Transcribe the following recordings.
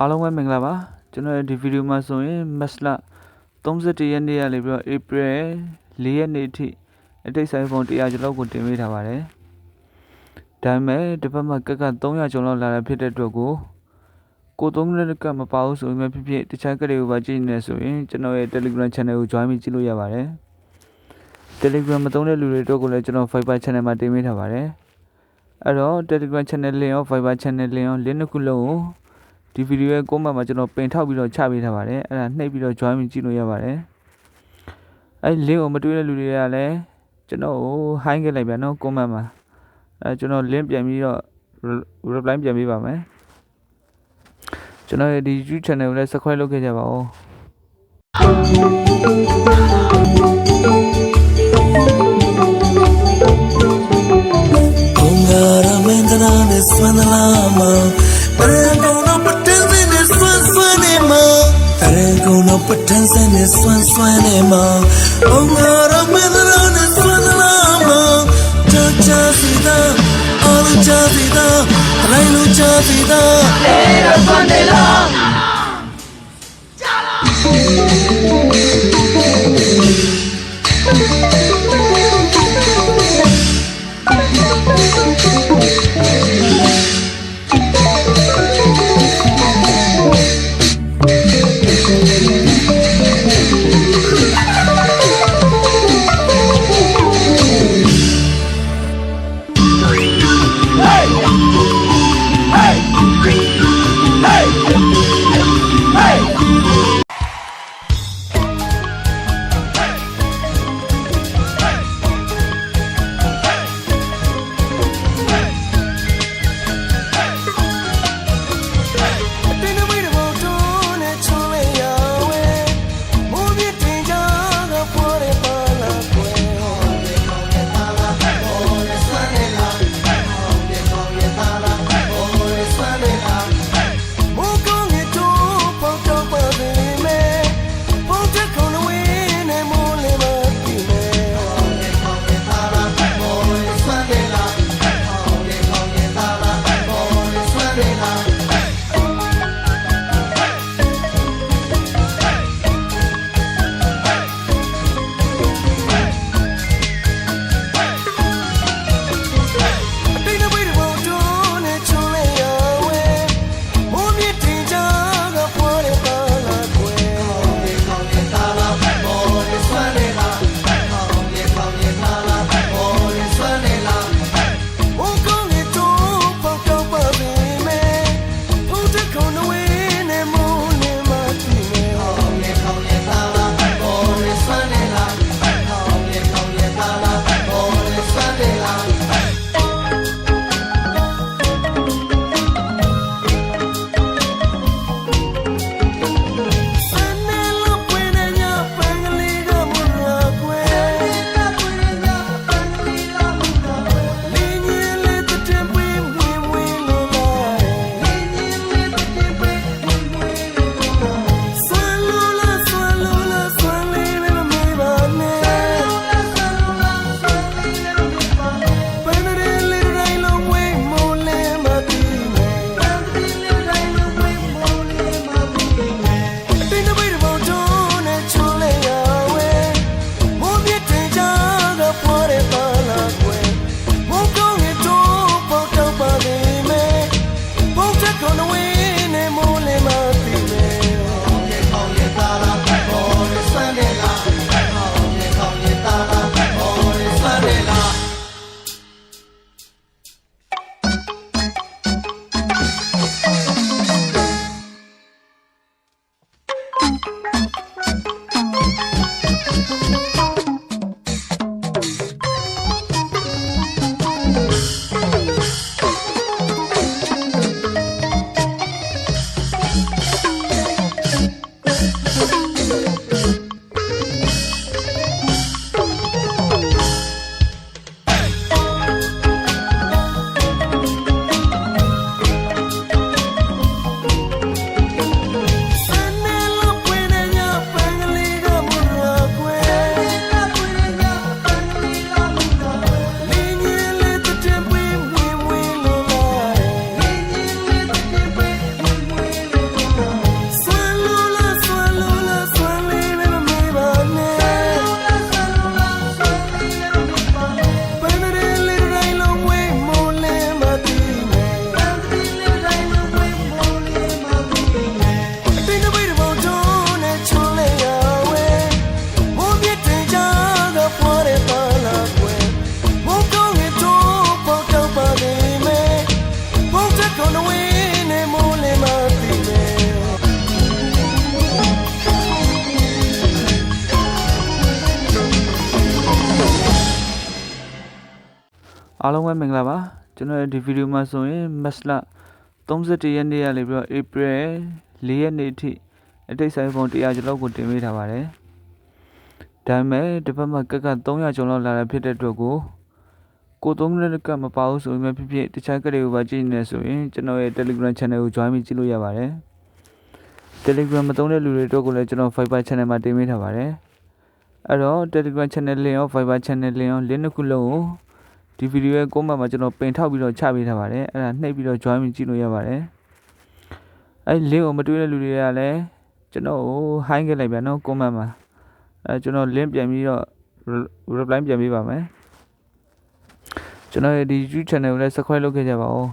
အားလုံးပဲမင်္ဂလာပါကျွန်တော်ရဲ့ဒီဗီဒီယိုမှာဆိုရင်မက်လ31ရက်နေ့ကနေပြီးတော့ April 4ရက်နေ့အထိအတိတ်ဆိုင်ဖုန်း100ကျော်လောက်ကိုတင်ပေးထားပါတယ်ဒါပေမဲ့ဒီဘက်မှာကက်က300ကျော်လောက်လာတာဖြစ်တဲ့အတွက်ကိုကိုသုံးရက်ကမပါဘူးဆိုရင်ဖြစ်ဖြစ်တခြားကလေးကိုပါကြည့်နေဆိုရင်ကျွန်တော်ရဲ့ Telegram Channel ကို join ပြီးကြည့်လို့ရပါတယ် Telegram မသုံးတဲ့လူတွေအတွက်ကိုလည်းကျွန်တော် Viber Channel မှာတင်ပေးထားပါတယ်အဲ့တော့ Telegram Channel လင်ရော Viber Channel လင်ရောလင်းတစ်ခုလုံးကို ဒီဗီဒီယိုရဲ့ comment မှာကျွန်တော်ပင်ထောက်ပြီးတော့ချပေးထားပါတယ်အဲ့ဒါနှိပ်ပြီးတော့ join ပြီးကြည့်လို့ရပါတယ်အဲ့ link ကိုမတွေ့တဲ့လူတွေကလည်းကျွန်တော်ကို hi ခဲ့လိုက်ပြန်နော် comment မှာအဲကျွန်တော် link ပြန်ပြီးတော့ reply ပြန်ပေးပါမယ်ကျွန်တော်ရဲ့ဒီ YouTube channel ကိုလည်း subscribe လုပ်ခဲ့ကြပါဦး Ungara Gonna pretend and it's fun, fun, Emma. Oh, God, I'm in the run, it's fun, Emma. Touch, Jazida, all Jazida, Rainu Jazida. Hey, Rapandela. Chala! ားလုံးပဲမင်္ဂလာပါကျွန်တော်ဒီဗီဒီယိုမှာဆိုရင် Max လ31ရက်နေ့ရလေပြီးတော့ April 4ရက်နေ့အထိအတိတ်ဆိုင်ဖုန်း100ကျော်လောက်ကိုတင်ပေးထားပါတယ်ဒါပေမဲ့ဒီဘက်မှာကက်က300ကျော်လောက်လာတာဖြစ်တဲ့အတွက်ကို ကိုသုံးမိနစ်ကမပါဘူးဆိုရင်ဖြစ်ဖြစ်တခြားကလေးကိုပါကြည့်နေဆိုရင်ကျွန်တော်ရဲ့ Telegram Channel ကို join ပြီးကြည့်လို့ရပါတယ် Telegram မသုံးတဲ့လူတွေအတွက်ကိုလည်းကျွန်တော် Viber Channel မှာတင်ပေးထားပါတယ်အဲ့တော့ Telegram Channel လင်ရော Viber Channel လင်ရော link တစ်ခုလုံးကိုဒီဗီဒီယိုရဲ့ comment မှာကျွန်တော်ပင်ထောက်ပြီးတော့ချပေးထားပါတယ်အဲ့ဒါနှိပ်ပြီးတော့ join ပြီးကြည့်လို့ရပါတယ်အဲ့ link ကိုမတွေ့တဲ့လူတွေကလည်းကျွန်တော်ကို hi ခဲ့လိုက်ပြန်နော် comment မှာအဲ့ကျွန်တော် link ပြန်ပြီးတော့ reply ပြန်ပေးပါမယ် ကျွန်တော်ရဲ့ဒီ YouTube channel ကိုလည်း subscribe လုပ်ခဲ့ကြပါဦး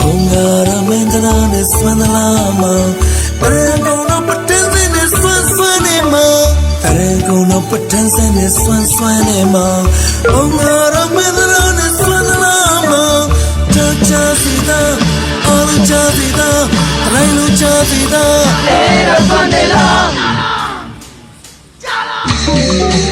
ဘုံငါရမင်းကနာနဲ့ဆွမ်းသလားမပရံကုန်တော့ပတန်းစင်းနဲ့ဆွမ်းဆွမ်းနေမပရံကုန်တော့ပတန်းစင်းနဲ့ဆွမ်းဆွမ်းနေမဘုံငါရမင်းကနာနဲ့ဆွမ်းသလားမချာချာစီတာ အော်ချာစီ